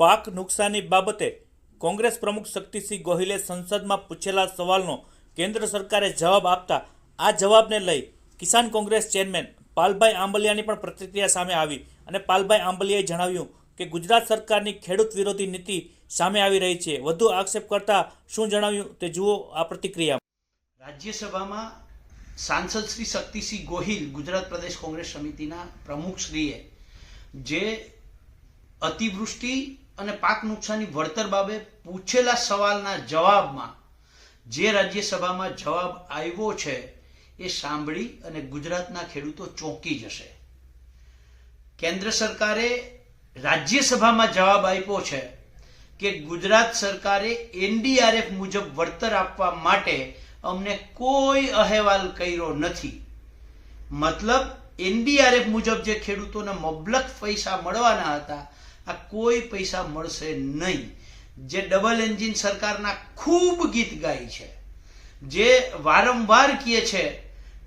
પાક નુકસાની બાબતે કોંગ્રેસ પ્રમુખ શક્તિસિંહ ગોહિલે સંસદમાં પૂછેલા સવાલનો કેન્દ્ર સરકારે જવાબ આપતા આ જવાબને લઈ કિસાન કોંગ્રેસ ચેરમેન પાલભાઈ આંબલિયાની પણ પ્રતિક્રિયા સામે આવી અને પાલભાઈ આંબલિયાએ જણાવ્યું કે ગુજરાત સરકારની ખેડૂત વિરોધી નીતિ સામે આવી રહી છે. વધુ આક્ષેપ કરતા શું જણાવ્યું તે જુઓ આ પ્રતિક્રિયા. રાજ્યસભામાં સાંસદ શ્રી શક્તિસિંહ ગોહિલ ગુજરાત પ્રદેશ કોંગ્રેસ સમિતિના પ્રમુખ શ્રીએ જે અતિવૃષ્ટિ અને પાક નુકસાની વળતર બાબે પૂછેલા સવાલના જવાબમાં જે રાજ્યસભામાં જવાબ આવ્યો છે, એ સાંભળી અને ગુજરાતના ખેડૂતો ચોંકી જશે. કેન્દ્ર સરકારે રાજ્યસભામાં જવાબ આપ્યો છે કે ગુજરાત સરકારે એનડીઆરએફ મુજબ વળતર આપવા માટે અમને કોઈ અહેવાલ કર્યો નથી. મતલબ, એનડીઆરએફ મુજબ જે ખેડૂતોને મબલક પૈસા મળવાના હતા આ કોઈ પૈસા મળશે નહીં. જે ડબલ એન્જિન સરકારના ખૂબ ગીત ગાય છે. જે વારંવાર કહે છે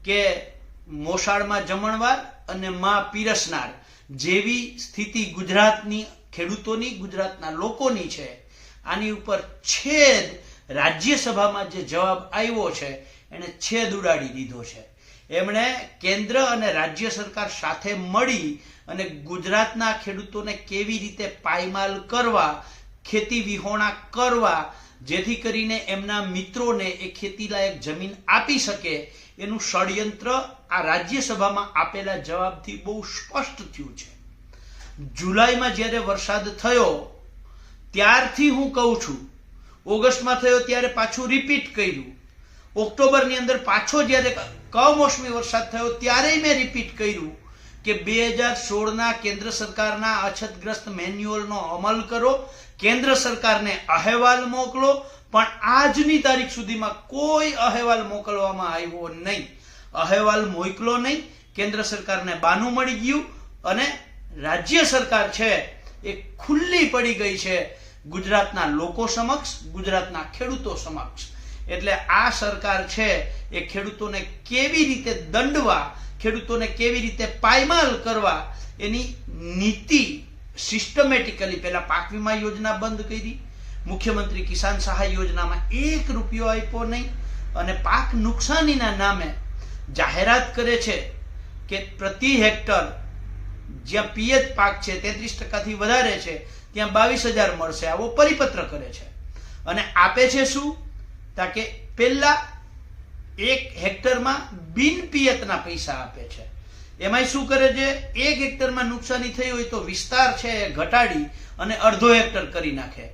કે મોસાળમાં જમણવાર અને માં પીરસનાર જેવી સ્થિતિ ગુજરાતની ખેડૂતોની, ગુજરાતના લોકોની છે. આની ઉપર છેદ રાજ્યસભામાં જે જવાબ આવ્યો છે, એણે છેદ ઉડાડી દીધો છે. એમણે કેન્દ્ર અને રાજ્ય સરકાર સાથે મળી અને ગુજરાતના ખેડૂતોને કેવી રીતે પાયમાલ કરવા, ખેતી વિહોણા કરવા, જેથી કરીને એમના મિત્રોને એ ખેતીલાયક જમીન આપી શકે, એનું ષડયંત્ર આ રાજ્યસભામાં આપેલા જવાબથી બહુ સ્પષ્ટ થયું છે. જુલાઈમાં જ્યારે વરસાદ થયો, ત્યારથી હું કહું છું, ઓગસ્ટમાં થયો ત્યારે પાછું રિપીટ કર્યું. ઓક્ટોબરની અંદર પાછો જ્યારે કમોસમી વરસાદ થયો ત્યારે મેં રિપીટ કર્યું કે બે હજાર સોળના કેન્દ્ર સરકારના અછતગ્રસ્ત મેન્યુઅલનો અમલ કરો, કેન્દ્ર સરકારને અહેવાલ મોકલો, પણ આજની તારીખ સુધીમાં કોઈ અહેવાલ મોકલવામાં આવ્યો નહીં. અહેવાલ મોકલો નહીં, કેન્દ્ર સરકારને બાનું મળી ગયું અને રાજ્ય સરકાર છે એ ખુલ્લી પડી ગઈ છે ગુજરાતના લોકો સમક્ષ, ગુજરાતના ખેડૂતો સમક્ષ. એટલે આ સરકાર છે એ ખેડૂતોને કેવી રીતે દંડવા, ખેડૂતોને કેવી રીતે પાયમાલ કરવા, એની નીતિ સિસ્ટમેટિકલી પહેલા પાક વીમા યોજના બંધ કરી. મુખ્યમંત્રી કિસાન સહાય યોજનામાં એક રૂપિયો આપ્યો નહીં અને પાક નુકસાનીના નામે જાહેરાત કરે છે કે પ્રતિ હેક્ટર જ્યાં પિયત પાક છે તેત્રીસ ટકાથી વધારે છે, ત્યાં બાવીસ હજાર મળશે. આવો પરિપત્ર કરે છે. અને આપે છે શું? તાકે પહેલા એક હેક્ટરમાં બિન પિયતના પૈસા આપે છે. એમાં શું કરે છે? એક હેક્ટરમાં નુકસાની થઈ હોય તો વિસ્તાર છે એ ઘટાડી અને અડધો હેક્ટર કરી નાખે.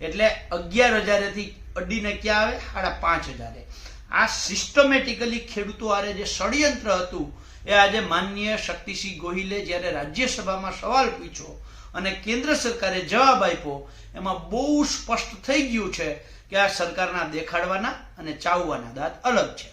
એટલે અગિયાર હજારેથી અડીને ક્યાં આવે? સાડા પાંચ હજારે. આ સિસ્ટમેટિકલી ખેડૂતો આરે જે ષડયંત્ર હતું એ આજે માનનીય શક્તિસિંહ ગોહિલે જ્યારે રાજ્યસભામાં સવાલ પૂછ્યો અને કેન્દ્ર સરકારે જવાબ આપ્યો, એમાં બહુ સ્પષ્ટ થઈ ગયું છે કે આ સરકારના દેખાડવાના અને ચાવવાના દાંત અલગ છે.